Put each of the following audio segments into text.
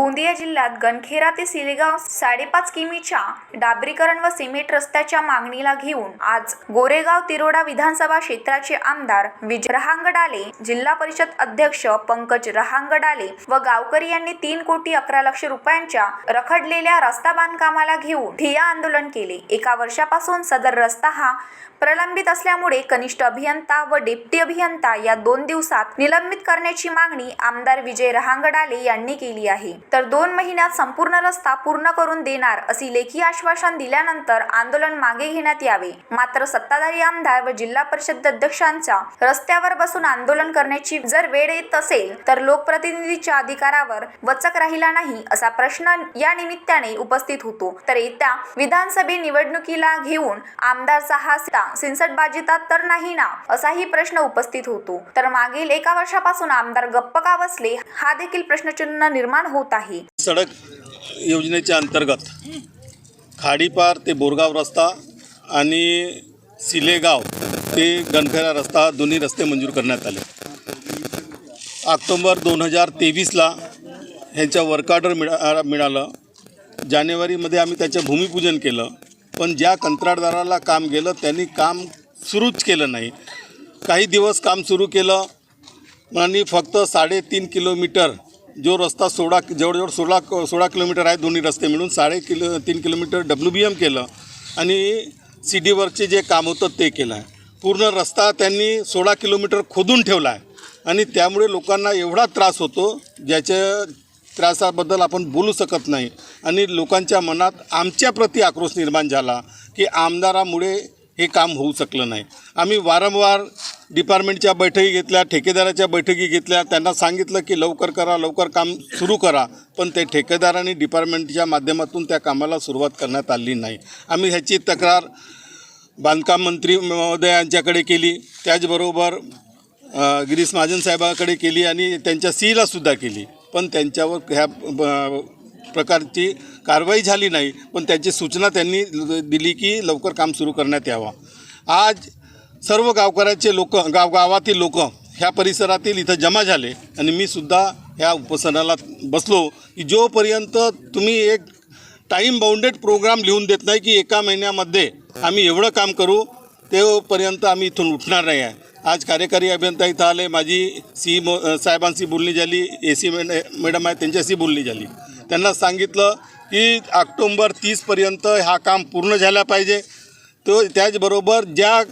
गोंदिया जिल्ह्यात गणखेरा ते सिलेगाव साडेपाच किमीच्या डांबरीकरण व सिमेंट रस्त्याच्या मागणीला घेऊन आज गोरेगाव तिरोडा विधानसभा क्षेत्राचे आमदार विजय रहांगडाले जिल्हा परिषद अध्यक्ष पंकज रहांगडाले व गावकरी यांनी तीन कोटी अकरा लक्ष रुपयांच्या रखडलेल्या रस्ता बांधकामाला घेऊन ठिया आंदोलन केले. एका वर्षापासून सदर रस्ता हा प्रलंबित असल्यामुळे कनिष्ठ अभियंता व डेप्टी अभियंता या दोन दिवसात निलंबित करण्याची मागणी आमदार विजय रहांगडाले यांनी केली आहे. तर दोन महिन्यात संपूर्ण रस्ता पूर्ण करून देणार अशी लेखी आश्वासन दिल्यानंतर आंदोलन मागे घेण्यात यावे. मात्र सत्ताधारी आमदार व जिल्हा परिषद अध्यक्षांचा रस्त्यावर बसून आंदोलन करण्याची जर वेळ येत असेल तर लोकप्रतिनिधीच्या अधिकारावर वचक राहिला नाही असा प्रश्न या निमित्ताने उपस्थित होतो. तर येत्या विधानसभे निवडणुकीला घेऊन आमदारचा हा सिटा तर नाही ना असाही प्रश्न उपस्थित होतो. तर मागील एका वर्षापासून आमदार गप्प का बसले हा देखील प्रश्नचिन्ह निर्माण होत आहे. सडक योजनेच्या अंतर्गत खाडीपार ते बोरगाव रस्ता आणि सिलेगाव ते गणखेरा रस्ता दोन्ही रस्ते मंजूर करण्यात आले. ऑक्टोंबर दोन हजार तेवीसला ह्यांच्या वर्कआर्डर मिळा मिळालं. जानेवारीमध्ये आम्ही त्याचं भूमिपूजन केलं. पण ज्या कंत्राटदाराला काम गेलं त्यांनी काम सुरूच केलं नाही. काही दिवस काम सुरू केलं आणि फक्त साडेतीन किलोमीटर जो रस्ता सोळा जवळजवळ सोळा सोळा किलोमीटर आहे दोन्ही रस्ते मिळून साडे किलो तीन किलोमीटर डब्ल्यू बी एम केलं आणि सी डी वर्कचे जे काम होतं ते केलं आहे. पूर्ण रस्ता त्यांनी सोळा किलोमीटर खोदून ठेवला आहे. आणि त्यामुळे लोकांना एवढा त्रास होतो ज्याच्या त्रासाबद्दल आपण बोलू शकत नाही. आणि लोकांच्या मनात आमच्याप्रती आक्रोश निर्माण झाला की आमदारामुळे हे काम होऊ शकलं नाही. आम्ही वारंवार डिपार्टमेंटच्या बैठकी घेतल्या ठेकेदाराच्या बैठकी घेतल्या. त्यांना सांगितलं की लवकर करा लवकर काम सुरू करा. पण ते ठेकेदारांनी डिपार्टमेंटच्या माध्यमातून त्या कामाला सुरुवात करण्यात आली नाही. आम्ही ह्याची तक्रार बांधकाम मंत्री महोदयांच्याकडे केली. त्याचबरोबर गिरीश महाजन साहेबाकडे केली आणि त्यांच्या सीला सुद्धा केली. पण त्यांच्यावर ह्या ब- प्रकारची कारवाई झाली नाही. पण त्याची सूचना त्यांनी दिली की लवकर काम सुरू करण्यात यावं. आज सर्व गावकऱ्याचे लोक गाव गावातील लोक ह्या परिसरातील इथं जमा झाले आणि मी सुद्धा ह्या उपसनाला बसलो की जोपर्यंत तुम्ही एक टाईम बाउंडेड प्रोग्राम लिहून देत नाही की एका महिन्यामध्ये आम्ही एवढं काम करू तेपर्यंत आम्ही इथून उठणार नाही आहे. आज कार्यकारी अभियंता इथं आले माझी सी मो साहेबांशी बोलणी झाली ए सी मॅडम आहे त्यांच्याशी बोलणी झाली. त्यांना सांगितलं की ऑक्टोंबर तीसपर्यंत हा काम पूर्ण झाला पाहिजे. तो त्याचबरोबर ज्या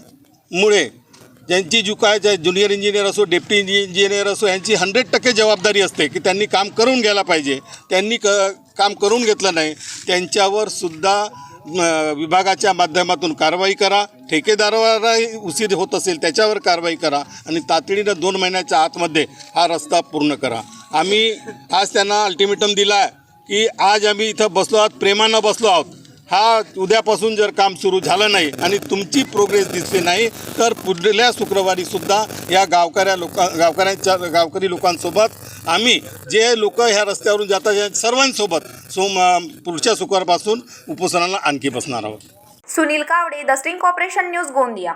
मुळे ज्यांची जी काय ज्युनियर इंजिनियर असो डेप्टी इंजिनियर असो यांची हंड्रेड टक्के जबाबदारी असते की त्यांनी काम करून घ्यायला पाहिजे. त्यांनी क काम करून घेतलं नाही त्यांच्यावर सुद्धा विभागाच्या माध्यमातून कारवाई करा. ठेकेदारावरही उशीर होत असेल त्याच्यावर कारवाई करा आणि तातडीनं दोन महिन्याच्या आतमध्ये हा रस्ता पूर्ण करा. आम्ही आज त्यांना अल्टिमेटम दिला आहे की आज आम्ही इथं बसलो आहोत प्रेमानं बसलो आहोत. हा उद्यापासून जर काम सुरू झालं नाही आणि तुमची प्रोग्रेस दिसली नाही तर पुढल्या शुक्रवारी सुद्धा या गावकऱ्या लोका गावकऱ्यांच्या गावकरी लोकांसोबत आम्ही जे लोक ह्या रस्त्यावरून जातात या सर्वांसोबत सोम पुढच्या शुक्रवारपासून उपोषणाला आणखी बसणार आहोत. Sunil Kawade the String Corporation News Gondia.